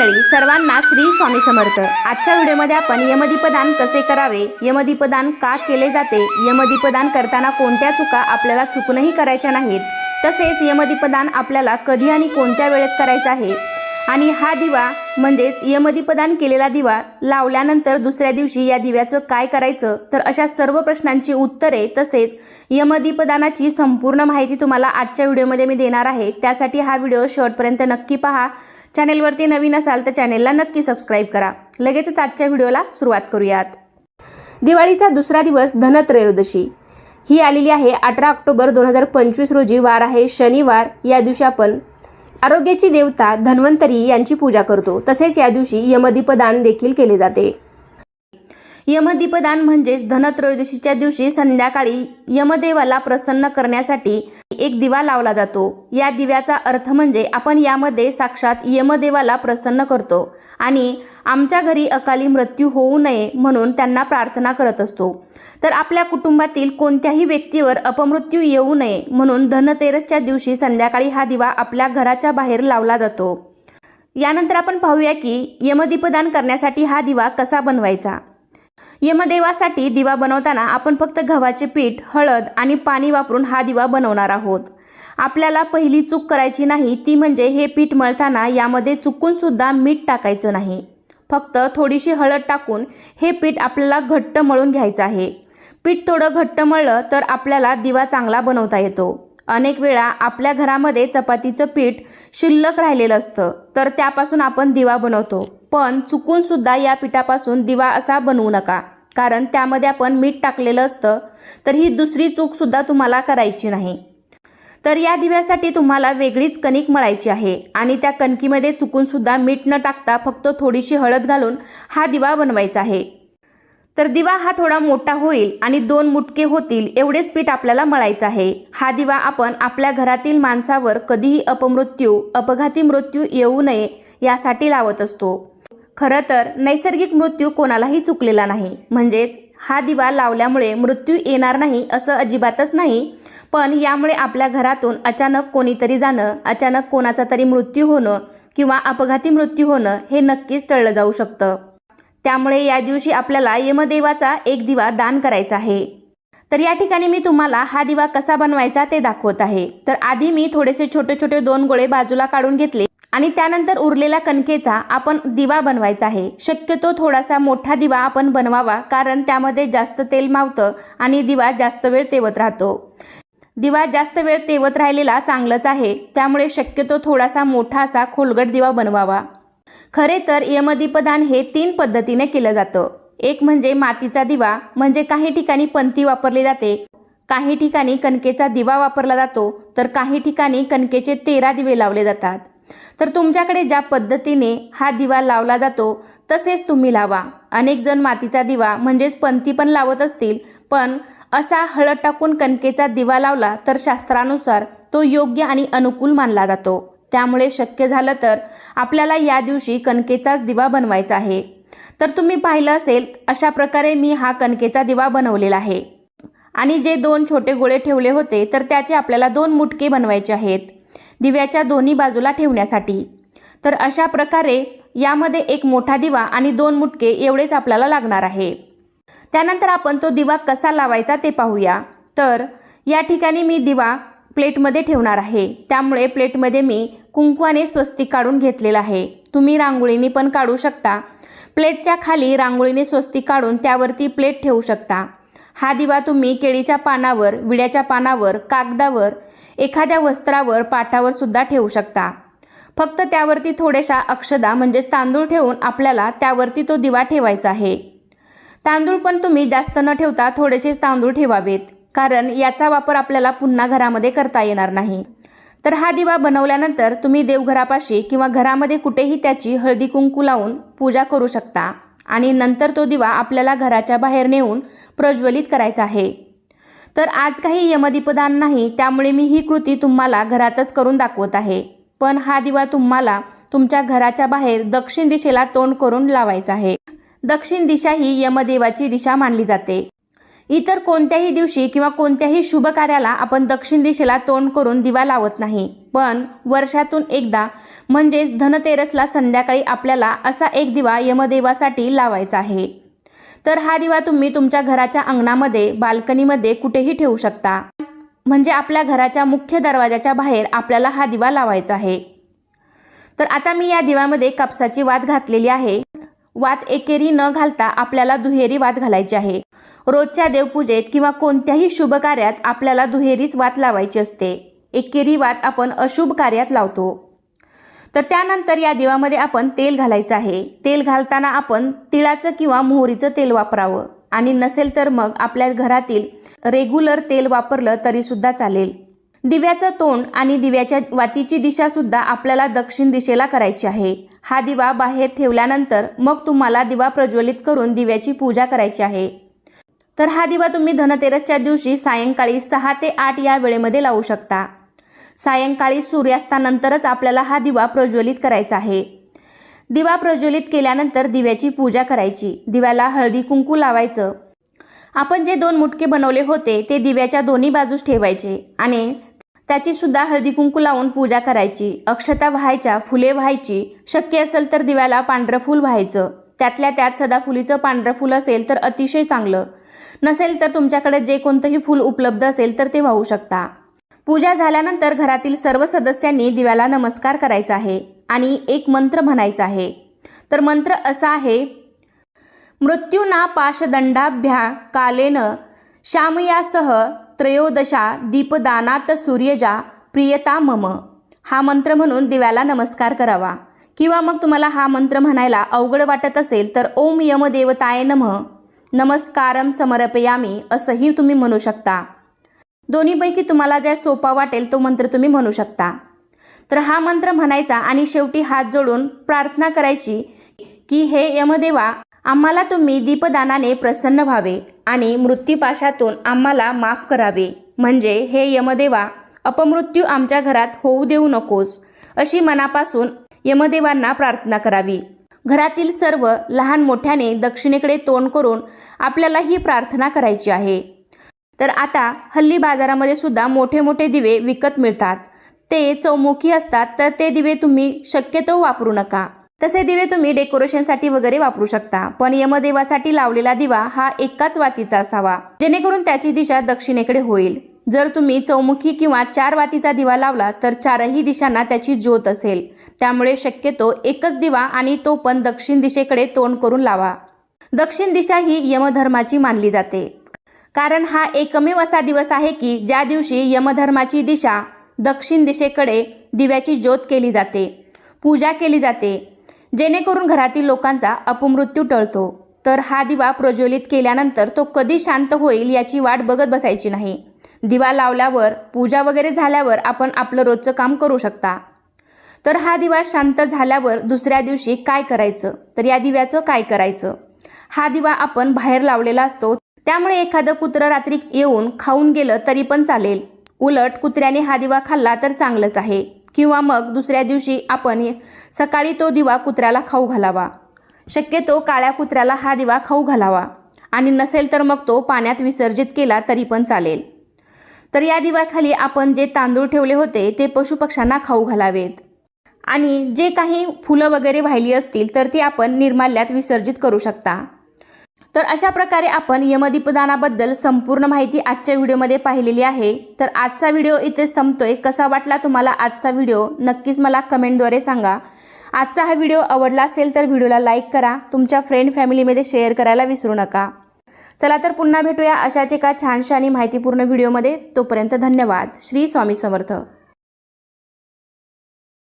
मंडळी सर्वांना श्री स्वामी समर्थ. आजच्या व्हिडिओमध्ये आपण यमदीपदान कसे करावे? यमदीपदान का केले जाते? यमदीपदान करताना कोणत्या चुका आपल्याला चुकूनही करायच्या नाहीत? तसेच यमदीपदान आपल्याला कधी आणि कोणत्या वेळेत करायचं आहे? आणि हा दिवा म्हणजेच यमदीपदान केलेला दिवा लावल्यानंतर दुसऱ्या दिवशी या दिव्याचं काय करायचं? तर अशा सर्व प्रश्नांची उत्तरे तसेच यमदीपदानाची संपूर्ण माहिती तुम्हाला आजच्या व्हिडिओमध्ये मी देणार आहे. त्यासाठी हा व्हिडिओ शेवटपर्यंत नक्की पहा. चॅनेलवरती नवीन असाल तर चॅनेलला नक्की सबस्क्राईब करा. लगेचच आजच्या व्हिडिओला सुरुवात करूयात. दिवाळीचा दुसरा दिवस धनत्रयोदशी. ही आलेली आहे अठरा ऑक्टोबर दोन हजार पंचवीस रोजी. वार आहे शनिवार. या दिवशी आपण आरोग्याची देवता धन्वंतरी यांची पूजा करतो. तसेच या दिवशी यमदीपदान देखील केले जाते. यमदीपदान म्हणजेच धनत्रयोदशीच्या दिवशी संध्याकाळी यमदेवाला प्रसन्न करण्यासाठी एक दिवा लावला जातो. या दिव्याचा अर्थ म्हणजे आपण यामध्ये साक्षात यमदेवाला प्रसन्न करतो आणि आमच्या घरी अकाली मृत्यू होऊ नये म्हणून त्यांना प्रार्थना करत असतो. तर आपल्या कुटुंबातील कोणत्याही व्यक्तीवर अपमृत्यू येऊ नये म्हणून धनतेरसच्या दिवशी संध्याकाळी हा दिवा आपल्या घराच्या बाहेर लावला जातो. यानंतर आपण पाहूया की यमदीपदान करण्यासाठी हा दिवा कसा बनवायचा? यमदेवासाठी दिवा बनवताना आपण फक्त गव्हाचे पीठ हळद आणि पाणी वापरून हा दिवा बनवणार आहोत. आपल्याला पहिली चूक करायची नाही ती म्हणजे हे पीठ मळताना यामध्ये चुकूनसुद्धा मीठ टाकायचं नाही. फक्त थोडीशी हळद टाकून हे पीठ आपल्याला घट्ट मळून घ्यायचं आहे. पीठ थोडं घट्ट मळलं तर आपल्याला दिवा चांगला बनवता येतो. अनेक वेळा आपल्या घरामध्ये चपातीचं पीठ शिल्लक राहिलेलं असतं. तर त्यापासून आपण दिवा बनवतो. पण चुकून सुद्धा या पिठापासून दिवा असा बनवू नका. कारण त्यामध्ये आपण मीठ टाकलेलं असतं तर ही दुसरी चूक सुद्धा तुम्हाला करायची नाही. तर या दिव्यासाठी तुम्हाला वेगळीच कणिक मळायची आहे आणि त्या कणकीमध्ये चुकून सुद्धा मीठ न टाकता फक्त थोडीशी हळद घालून हा दिवा बनवायचा आहे. तर दिवा हा थोडा मोठा होईल आणि दोन मुटके होतील एवढेच पीठ आपल्याला मळायचं आहे. हा दिवा आपण आपल्या घरातील माणसावर कधीही अपमृत्यू अपघाती मृत्यू येऊ नये यासाठी लावत असतो. खरं तर नैसर्गिक मृत्यू कोणालाही चुकलेला नाही. म्हणजेच हा दिवा लावल्यामुळे मृत्यू येणार नाही असं अजिबातच नाही. पण यामुळे आपल्या घरातून अचानक कोणीतरी जाणं अचानक कोणाचा तरी मृत्यू होणं किंवा अपघाती मृत्यू होणं हे नक्कीच टळलं जाऊ शकतं. त्यामुळे या दिवशी आपल्याला यमदेवाचा एक दिवा दान करायचा आहे. तर या ठिकाणी मी तुम्हाला हा दिवा कसा बनवायचा ते दाखवत आहे. तर आधी मी थोडेसे छोटे छोटे दोन गोळे बाजूला काढून घेतले आणि त्यानंतर उरलेल्या कणकेचा आपण दिवा बनवायचा आहे. शक्यतो थोडासा मोठा दिवा आपण बनवावा कारण त्यामध्ये जास्त तेल मावतं आणि दिवा जास्त वेळ तेवत राहतो. दिवा जास्त वेळ तेवत राहिलेला चांगलंच आहे. त्यामुळे शक्यतो थोडासा मोठा असा खोलगट दिवा बनवावा. खरे तर यमदीपदान हे तीन पद्धतीने केलं जातं. एक म्हणजे मातीचा दिवा म्हणजे काही ठिकाणी पंती वापरली जाते काही ठिकाणी कणकेचा दिवा वापरला जातो तर काही ठिकाणी कणकेचे तेरा दिवे लावले जातात. तर तुमच्याकडे ज्या पद्धतीने हा दिवा लावला जातो तसेच तुम्ही लावा. अनेक जण मातीचा दिवा म्हणजेच पंथी पण लावत असतील पण असा हळद टाकून कणकेचा दिवा लावला तर शास्त्रानुसार तो योग्य आणि अनुकूल मानला जातो. त्यामुळे शक्य झालं तर आपल्याला या दिवशी कणकेचाच दिवा बनवायचा आहे. तर तुम्ही पाहिलं असेल अशा प्रकारे मी हा कणकेचा दिवा बनवलेला आहे. आणि जे दोन छोटे गोळे ठेवले होते तर त्याचे आपल्याला दोन मुटके बनवायचे आहेत दिव्याच्या दोन्ही बाजूला ठेवण्यासाठी. तर अशा प्रकारे यामध्ये एक मोठा दिवा आणि दोन मुटके एवढेच आपल्याला लागणार आहे. त्यानंतर आपण तो दिवा कसा लावायचा ते पाहूया. तर या ठिकाणी मी दिवा प्लेटमध्ये ठेवणार आहे. त्यामुळे प्लेटमध्ये मी कुंकवाने स्वस्तिक काढून घेतलेलं आहे. तुम्ही रांगोळीने पण काढू शकता. प्लेटच्या खाली रांगोळीने स्वस्तिक काढून त्यावरती प्लेट ठेवू शकता. हा दिवा तुम्ही केळीच्या पानावर विड्याच्या पानावर कागदावर एखाद्या वस्त्रावर पाटावर सुद्धा ठेवू शकता. फक्त त्यावरती थोड्याशा अक्षदा म्हणजेच तांदूळ ठेवून आपल्याला त्यावरती तो दिवा ठेवायचा आहे. तांदूळ पण तुम्ही जास्त न ठेवता थोडेसेच तांदूळ ठेवावेत. कारण याचा वापर आपल्याला पुन्हा घरामध्ये करता येणार नाही. तर हा दिवा बनवल्यानंतर तुम्ही देवघरापाशी किंवा घरामध्ये कुठेही त्याची हळदी कुंकू लावून पूजा करू शकता आणि नंतर तो दिवा आपल्याला घराच्या बाहेर नेऊन प्रज्वलित करायचा आहे. तर आज काही यमदीपदान नाही त्यामुळे मी ही कृती तुम्हाला घरातच करून दाखवत आहे. पण हा दिवा तुम्हाला तुमच्या घराच्या बाहेर दक्षिण दिशेला तोंड करून लावायचा आहे. दक्षिण दिशा ही यमदेवाची दिशा मानली जाते. इतर कोणत्याही दिवशी किंवा कोणत्याही शुभ कार्याला आपण दक्षिण दिशेला तोंड करून दिवा लावत नाही. पण वर्षातून एकदा म्हणजेच धनतेरसला संध्याकाळी आपल्याला असा एक दिवा यमदेवासाठी लावायचा आहे. तर हा दिवा तुम्ही तुमच्या घराच्या अंगणामध्ये बाल्कनीमध्ये कुठेही ठेवू शकता. म्हणजे आपल्या घराच्या मुख्य दरवाजाच्या बाहेर आपल्याला हा दिवा लावायचा आहे. तर आता मी या दिव्यामध्ये कापसाची वात घातलेली आहे. वाद एकेरी न घालता आपल्याला दुहेरी वाद घालायची आहे. रोजच्या देवपूजेत किंवा कोणत्याही शुभ कार्यात आपल्याला दुहेरीच वात लावायची असते. एकेरी वात आपण अशुभ कार्यात लावतो. तर त्यानंतर या दिवामध्ये आपण तेल घालायचं आहे. तेल घालताना आपण तिळाचं किंवा मोहरीचं तेल वापरावं. आणि नसेल तर मग आपल्या घरातील रेग्युलर तेल वापरलं तरीसुद्धा चालेल. दिव्याचं तोंड आणि दिव्याच्या वातीची दिशासुद्धा आपल्याला दक्षिण दिशेला करायची आहे. हा दिवा बाहेर ठेवल्यानंतर मग तुम्हाला दिवा प्रज्वलित करून दिव्याची पूजा करायची आहे. तर हा दिवा तुम्ही धनतेरसच्या दिवशी सायंकाळी सहा ते आठ या वेळेमध्ये लावू शकता. सायंकाळी सूर्यास्तानंतरच आपल्याला हा दिवा प्रज्वलित करायचा आहे. दिवा प्रज्वलित केल्यानंतर दिव्याची पूजा करायची. दिव्याला हळदी कुंकू लावायचं. आपण जे दोन मुटके बनवले होते ते दिव्याच्या दोन्ही बाजूस ठेवायचे आणि त्याची सुद्धा हळदी कुंकू लावून पूजा करायची. अक्षता व्हायच्या फुले व्हायची. शक्य असेल तर दिव्याला पांढरं फूल व्हायचं. त्यातल्या त्यात सदाफुलीचं पांढरं फूल असेल तर अतिशय चांगलं. नसेल तर तुमच्याकडे जे कोणतंही फूल उपलब्ध असेल तर ते वाहू शकता. पूजा झाल्यानंतर घरातील सर्व सदस्यांनी दिव्याला नमस्कार करायचा आहे आणि एक मंत्र म्हणायचा आहे. तर मंत्र असा आहे मृत्यूना पाशदंडाभ्या कालेन श्यामयासह त्रयोदशा दीपदानात सूर्यजा प्रियता मम. हा मंत्र म्हणून दिव्याला नमस्कार करावा. किंवा मग तुम्हाला हा मंत्र म्हणायला अवघड वाटत असेल तर ओम देवताय नमः. नमस्कारम समर्पयामी असंही तुम्ही म्हणू शकता. दोन्हीपैकी तुम्हाला ज्या सोपा वाटेल तो मंत्र तुम्ही म्हणू शकता. तर हा मंत्र म्हणायचा आणि शेवटी हात जोडून प्रार्थना करायची की हे यमदेवा आम्हाला तुम्ही दीपदानाने प्रसन्न व्हावे आणि मृत्यूपाशातून आम्हाला माफ करावे. म्हणजे हे यमदेवा अपमृत्यू आमच्या घरात होऊ देऊ नकोस अशी मनापासून यमदेवांना प्रार्थना करावी. घरातील सर्व लहान मोठ्याने दक्षिणेकडे तोंड करून आपल्याला ही प्रार्थना करायची आहे. तर आता हल्ली बाजारामध्ये सुद्धा मोठे मोठे दिवे विकत मिळतात. ते चौमुखी असतात तर ते दिवे तुम्ही शक्यतो वापरू नका. तसे दिवे तुम्ही डेकोरेशनसाठी वगैरे वापरू शकता. पण यमदेवासाठी लावलेला दिवा हा एकाच वातीचा असावा. जेणेकरून त्याची दिशा दक्षिणेकडे होईल. जर तुम्ही चौमुखी किंवा चार वातीचा दिवा लावला तर चारही दिशांना त्याची ज्योत असेल. त्यामुळे शक्यतो एकच दिवा आणि तो पण दक्षिण दिशेकडे तोंड करून लावा. दक्षिण दिशा ही यमधर्माची मानली जाते. कारण हा एकमेव असा दिवस आहे की ज्या दिवशी यमधर्माची दिशा दक्षिण दिशेकडे दिव्याची ज्योत केली जाते. पूजा केली जाते. जेणेकरून घरातील लोकांचा अपमृत्यू टळतो. तर हा दिवा प्रज्वलित केल्यानंतर तो कधी शांत होईल याची वाट बघत बसायची नाही. दिवा लावल्यावर पूजा वगैरे झाल्यावर आपण आपलं रोजचं काम करू शकता. तर हा दिवा शांत झाल्यावर दुसऱ्या दिवशी काय करायचं? तर या दिव्याचं काय करायचं? हा दिवा आपण बाहेर लावलेला असतो. त्यामुळे एखादं कुत्रं रात्री येऊन खाऊन गेलं तरी पण चालेल. उलट कुत्र्याने हा दिवा खाल्ला तर चांगलंच आहे. किंवा मग दुसऱ्या दिवशी आपण सकाळी तो दिवा कुत्र्याला खाऊ घालावा. शक्यतो काळ्या कुत्र्याला हा दिवा खाऊ घालावा. आणि नसेल तर मग तो पाण्यात विसर्जित केला तरी पण चालेल. तर या दिव्याखाली आपण जे तांदूळ ठेवले होते ते पशुपक्ष्यांना खाऊ घालावेत. आणि जे काही फुलं वगैरे वाहिली असतील तर ती आपण निर्माल्यात विसर्जित करू शकता. तर अशा प्रकारे आपण यमदीपदानाबद्दल संपूर्ण माहिती आजच्या व्हिडिओमध्ये पाहिलेली आहे. तर आजचा व्हिडिओ इथे संपतोय. कसा वाटला तुम्हाला आजचा व्हिडिओ? नक्कीच मला कमेंटद्वारे सांगा. आजचा हा व्हिडिओ आवडला असेल तर व्हिडिओला लाईक करा. तुमच्या फ्रेंड फॅमिलीमध्ये शेअर करायला विसरू नका. चला तर पुन्हा भेटूया अशाच एका छानशा आणि माहितीपूर्ण व्हिडिओमध्ये. तोपर्यंत धन्यवाद. श्री स्वामी समर्थ.